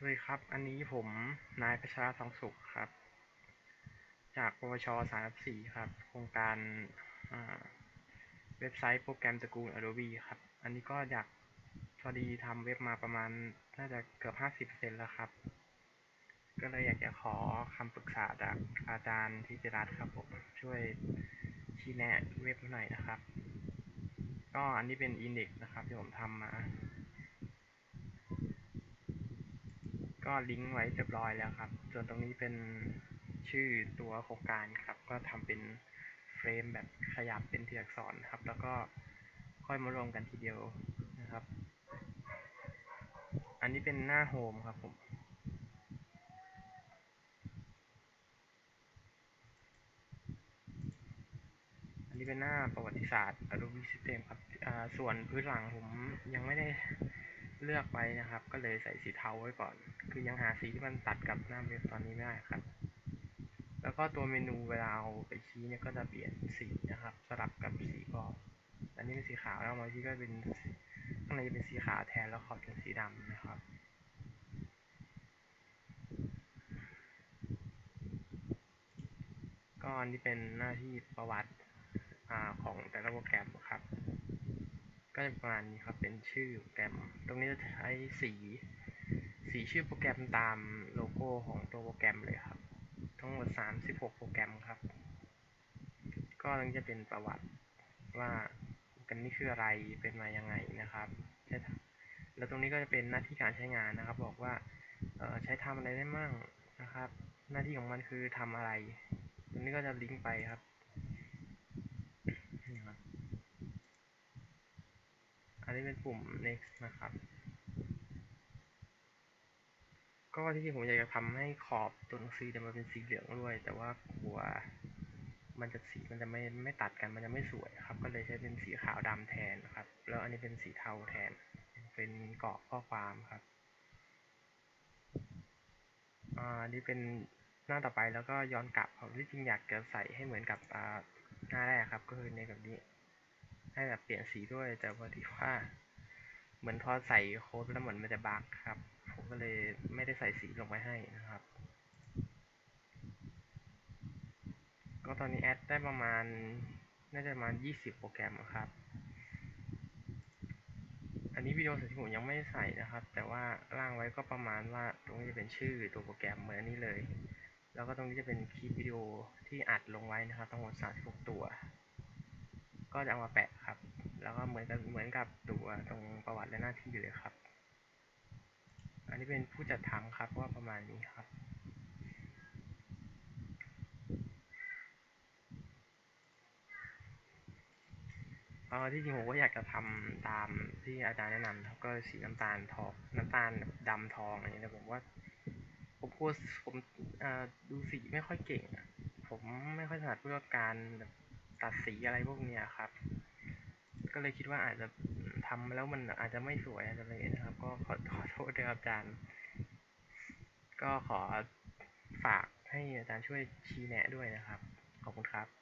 สวัสดีครับ อันนี้ผมนายพัชระทองสุขครับ จากปวชสามสี่ครับ โครงการเว็บไซต์โปรแกรมตระกูล Adobe ครับ อันนี้ก็อยากพอดีทำเว็บมาประมาณน่าจะเกือบห้าสิบเซนแล้วครับ ก็เลยอยากจะขอคำปรึกษาจากอาจารย์ทิติรัตน์ครับผม ช่วยชี้แนะเว็บหน่อยนะครับ ก็อันนี้เป็น index นะครับที่ผมทำมา ก็ลิงก์ไว้เรียบร้อยแล้วครับ ส่วนตรงนี้เป็นชื่อตัวโครงการครับ ก็ทำเป็นเฟรมแบบขยับเป็นตัวอักษรครับ แล้วก็ค่อยมารวมกันทีเดียวนะครับ อันนี้เป็นหน้าโฮมครับผมอันนี้เป็นหน้าประวัติศาสตร์ Adobe System ครับอ่าส่วนพื้นหลังผมยังไม่ได้ เลือกไปนะครับ ก็เลยใส่สีเทาไว้ก่อน คือยังหาสีที่มันตัดกับหน้าเว็บตอนนี้ไม่ได้ครับ แล้วก็ตัวเมนูเวลาเอาไปชี้เนี่ยก็จะเปลี่ยนสีนะครับ สลับกับสีกรอบอันนี้เป็นสีขาวแล้วบาทีก็เป็นข้างในจะเป็นสีขาวแทนแล้วขอบเป็นสีดำนะครับก็อันนี้เป็นหน้าที่ประวัติอของแต่ละโปรแกรมครับ ก็จะประมาณนี้ครับ เป็นชื่อโปรแกรม ตรงนี้จะใช้สี สีชื่อโปรแกรมตามโลโก้ของตัวโปรแกรมเลยครับ ทั้งหมด 36 โปรแกรมครับ ก็ตรงนี้จะเป็นประวัติว่าโปรแกรมนี้คืออะไร เป็นมายังไงนะครับใช่แล้วตรงนี้ก็จะเป็นหน้าที่การใช้งานนะครับ บอกว่าใช้ทำอะไรได้มั่งนะครับ หน้าที่ของมันคือทำอะไร ตรงนี้ก็จะลิงก์ไปครับนี่ครับ อั นี้เป็นปุ่ม next นะครับ ก็ที่จริงผมอยากจะทำให้ขอบตัวหนังสือเนี่ยมันเป็นสีเหลืองด้วย แต่ว่ากลัวมันจะสีมันจะไม่ไม่ตัดกันมันจะไม่สวยครับ ก็เลยใช้เป็นสีขาวดำแทนครับ แล้วอันนี้เป็นสีเทาแทน เป็นเกาะข้อความครับอ่าอันนี้เป็นหน้าต่อไปแล้วก็ย้อนกลับครับที่จริงอยากจะใส่ให้เหมือนกับอ่าหน้าแรกครับ ก็คือในแบบนี้ ให้แบบเปลี่ยนสีด้วย แต่พอดีว่า เหมือนพอใส่โค้ดแล้วเหมือนมันจะบั๊กครับ ผมก็เลยไม่ได้ใส่สีลงไปให้นะครับ ก็ตอนนี้แอดได้ประมาณน่าจะประมาณ 20 โปรแกรมครับ อันนี้วิดีโอสที่ผมยังไม่ใส่นะครับ แต่ว่าร่างไว้ก็ประมาณว่าตรงนี้จะเป็นชื่อตัวโปรแกรมเหมือนอันนี้เลย แล้วก็ตรงนี้จะเป็นคลิปวิดีโอที่อัดลงไว้นะครับ ทั้งหมด36ตัว ก็จะเอามาแปะครับ แล้วก็เหมือนกันเหมือนกับตัวตรงประวัติและหน้าที่เลยครับ อันนี้เป็นผู้จัดทำครับว่าประมาณนี้ครับเออที่จริงผมก็อยากจะทำตามที่อาจารย์แนะนำครับก็สีน้ำตาลทองน้ำตาลแบบดำทองอะไรเงี้ยแต่ผมว่าผมกลัวผมดูสีไม่ค่อยเก่ง ผมไม่ค่อยถนัดเรื่องการแบบ ตัดสีอะไรพวกเนี้ยครับ ก็เลยคิดว่าอาจจะทำแล้วมันอาจจะไม่สวยอะไรอย่างเงี้ยนะครับ ก็ขอขอโทษด้วยครับอาจารย์ ก็ขอฝากให้อาจารย์ช่วยชี้แนะด้วยนะครับ ขอบคุณครับ